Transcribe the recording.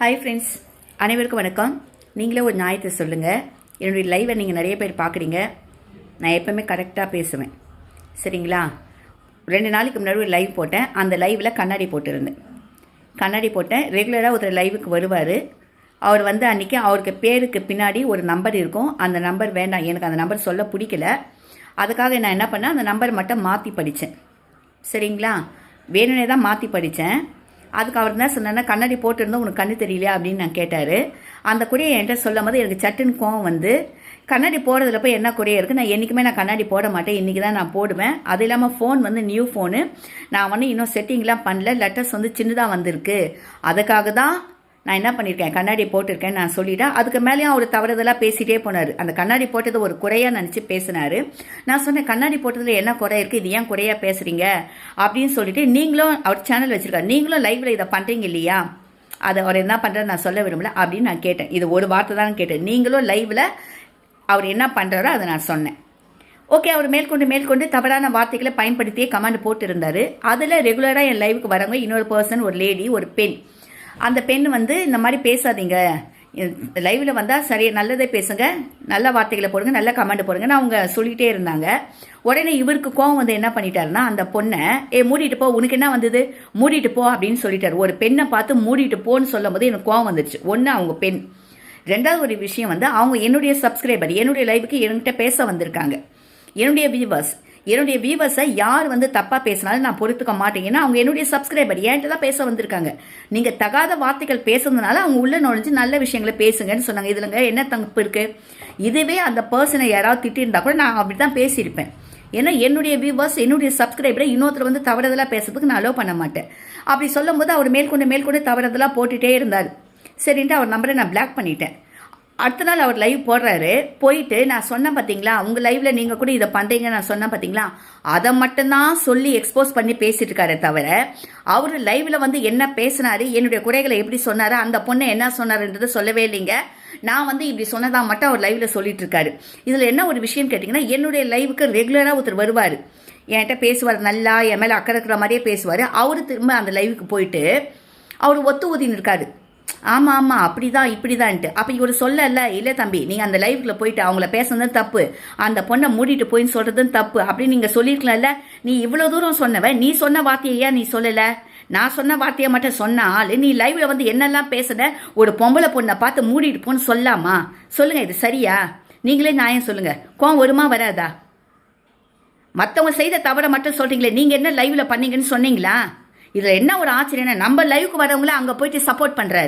Hi friends அனைவருக்கும் வணக்கம். நீங்களே ஒரு நியாயத்தை சொல்லுங்கள் என்னுடைய லைவை நீங்கள் நிறைய பேர் பார்க்குறீங்க. நான் எப்போவுமே கரெக்டாக பேசுவேன். சரிங்களா? ரெண்டு நாளைக்கு முன்னாடி ஒரு லைவ் போட்டேன். அந்த லைவில் கண்ணாடி போட்டிருந்தேன். கண்ணாடி போட்டேன். ரெகுலராக ஒருத்தர் லைவுக்கு வருவார். அவர் வந்து அன்றைக்கி அவருக்கு பேருக்கு பின்னாடி ஒரு நம்பர் இருக்கும். அந்த நம்பர் வேண்டாம். எனக்கு அந்த நம்பர் சொல்ல பிடிக்கல. அதுக்காக நான் என்ன பண்ணேன்? அந்த நம்பர் மட்டும் மாற்றி படித்தேன் சரிங்களா? வேணும்னே தான் மாற்றி படித்தேன் அதுக்கு அவர் என்ன சொன்னா கண்ணாடி போட்டிருந்தோம் உனக்கு கண்ணு தெரியலையா? அப்படின்னு நான் கேட்டார். அந்த குறையை என்கிட்ட சொல்லும் போது எனக்கு சட்டுன்னு கோவம் வந்து கண்ணாடி போடுறதுல போய் என்ன குறைய இருக்குது நான் என்றைக்குமே நான் கண்ணாடி போட மாட்டேன். இன்றைக்கி தான் நான் போடுவேன். அது இல்லாமல் ஃபோன் வந்து நியூ ஃபோனு நான் வந்து இன்னும் செட்டிங்லாம் பண்ணல. லெட்டர்ஸ் வந்து சின்னதாக வந்திருக்கு. அதுக்காக தான் நான் என்ன பண்ணியிருக்கேன் கண்ணாடி போட்டிருக்கேன் நான் சொல்லிட்டேன். அதுக்கு மேலேயும் அவர் தவறுதலாக பேசிகிட்டே போனார். அந்த கண்ணாடி போட்டது ஒரு குறையாக நினச்சி பேசினார். நான் சொன்னேன் கண்ணாடி போட்டதில் என்ன குறை இருக்குது இது ஏன் குறையாக பேசுகிறீங்க அப்படின்னு சொல்லிட்டு நீங்களும் அவர் சேனல் வச்சுருக்காரு. நீங்களும் லைவில் இதை பண்ணுறீங்க இல்லையா? அதை அவர் என்ன பண்ணுறது நான் சொல்ல விரும்பல அப்படின்னு நான் கேட்டேன். இது ஒரு வார்த்தை தான் கேட்டேன். நீங்களும் லைவில் அவர் என்ன பண்ணுறாரோ அதை நான் சொன்னேன். ஓகே அவர் மேற்கொண்டு மேற்கொண்டு தவறான வார்த்தைகளை பயன்படுத்தியே கமெண்ட் போட்டிருந்தார். அதில் ரெகுலராக என் லைவுக்கு வரவங்க இன்னொரு பர்சன் ஒரு லேடி ஒரு பெண். அந்த பெண் வந்து இந்த மாதிரி பேசாதீங்க. லைவில் வந்தால் சரி நல்லதே பேசுங்க. நல்ல வார்த்தைகளை போடுங்க நல்ல கமெண்ட் போடுங்கன்னு அவங்க சொல்லிகிட்டே இருந்தாங்க. உடனே இவருக்கு கோவம் வந்து என்ன பண்ணிட்டாருன்னா அந்த பொண்ணை ஏ மூடிட்டு போ உனக்கு என்ன வந்தது? மூடிட்டு போ அப்படின்னு சொல்லிட்டாரு. ஒரு பெண்ணை பார்த்து மூடிட்டு போன்னு சொல்லும் போது எனக்கு கோவம் வந்துச்சு ஒன்று அவங்க பெண். ரெண்டாவது ஒரு விஷயம் வந்து அவங்க என்னுடைய சப்ஸ்கிரைபர் என்னுடைய லைவுக்கு என்கிட்ட பேச வந்திருக்காங்க. என்னுடைய வியூவர்ஸ் என்னுடைய வியூவர்ஸை யார் வந்து தப்பாக பேசினாலும் நான் பொறுத்துக்க மாட்டேன். ஏன்னா அவங்க என்னுடைய சப்ஸ்கிரைபர் ஏன்ட்டு தான் பேச வந்திருக்காங்க. நீங்கள் தகாத வார்த்தைகள் பேசுறதுனால அவங்க உள்ள நுழைஞ்சு நல்ல விஷயங்களை பேசுங்கன்னு சொன்னாங்க. இதுலங்க என்ன தப்பு இருக்குது இதுவே அந்த பர்சனை யாராவது திட்டிருந்தா கூட நான் அப்படி தான் பேசியிருப்பேன். ஏன்னா என்னுடைய வியூவர்ஸ் என்னுடைய சப்ஸ்கிரைபரை இன்னொருத்தர் வந்து தவறுதலாக பேசுறதுக்கு நான் அலோவ் பண்ண மாட்டேன். அப்படி சொல்லும்போது அவர் மேற்கொண்டு மேற்கொண்டு தவறுதலாக போட்டுகிட்டே இருந்தார். சரின்ட்டு அவர் நம்பரை நான் பிளாக் பண்ணிட்டேன். அடுத்த நாள் அவர் லைவ் போடுறாரு. போயிட்டு நான் சொன்னேன் பார்த்தீங்களா உங்கள் லைவ்ல நீங்கள் கூட இதை பண்ணுறீங்க நான் சொன்னேன் பார்த்தீங்களா அதை மட்டும்தான் சொல்லி எக்ஸ்போஸ் பண்ணி பேசிட்டு இருக்காரு தவிர அவர் லைவ்ல வந்து என்ன பேசினாரு என்னுடைய குறைகளை எப்படி சொன்னாரு அந்த பொண்ணை என்ன சொன்னாருன்றது சொல்லவே இல்லைங்க. நான் வந்து இப்படி சொன்னதாக மட்டும் அவர் லைவ்ல சொல்லிட்டு இருக்காரு. இதில் என்ன ஒரு விஷயம் கேட்டிங்கன்னா என்னுடைய லைவுக்கு ரெகுலராக ஒருத்தர் வருவார். என்கிட்ட பேசுவார் நல்லா என் மேலே அக்கறை இருக்கிற மாதிரியே பேசுவார். அவர் திரும்ப அந்த லைவுக்கு போயிட்டு அவர் ஒத்து ஊதின்னு இருக்காரு ஆமாம் ஆமாம் அப்படி தான் இப்படி தான்ட்டு அப்போ இவர் சொல்லல இல்லை தம்பி நீங்கள் அந்த லைவுக்குள்ள போயிட்டு அவங்கள பேசுனதும் தப்பு. அந்த பொண்ணை மூடிட்டு போயின்னு சொல்கிறதும் தப்பு. அப்படின்னு நீங்கள் சொல்லியிருக்கலாம்ல? நீ இவ்வளோ தூரம் சொன்னவ நீ சொன்ன வார்த்தையை ஏன் நீ சொல்லலை? நான் சொன்ன வார்த்தையை மட்டும் சொன்ன ஆள். நீ லைவ்ல வந்து என்னெல்லாம் பேசுன? ஒரு பொம்பளை பொண்ணை பார்த்து மூடிட்டு போன்னு சொல்லாமா? சொல்லுங்க இது சரியா? நீங்களே நியாயம் சொல்லுங்க. கோம் வருமா வராதா? மற்றவங்க செய்த தவறை மட்டும் சொல்றீங்களே நீங்க என்ன லைவ்ல பண்ணீங்கன்னு சொன்னீங்களா? இதுல என்ன ஒரு ஆச்சரியம் நம்ம லைவுக்கு வரவங்கள அங்க போயிட்டு சப்போர்ட் பண்றாரு.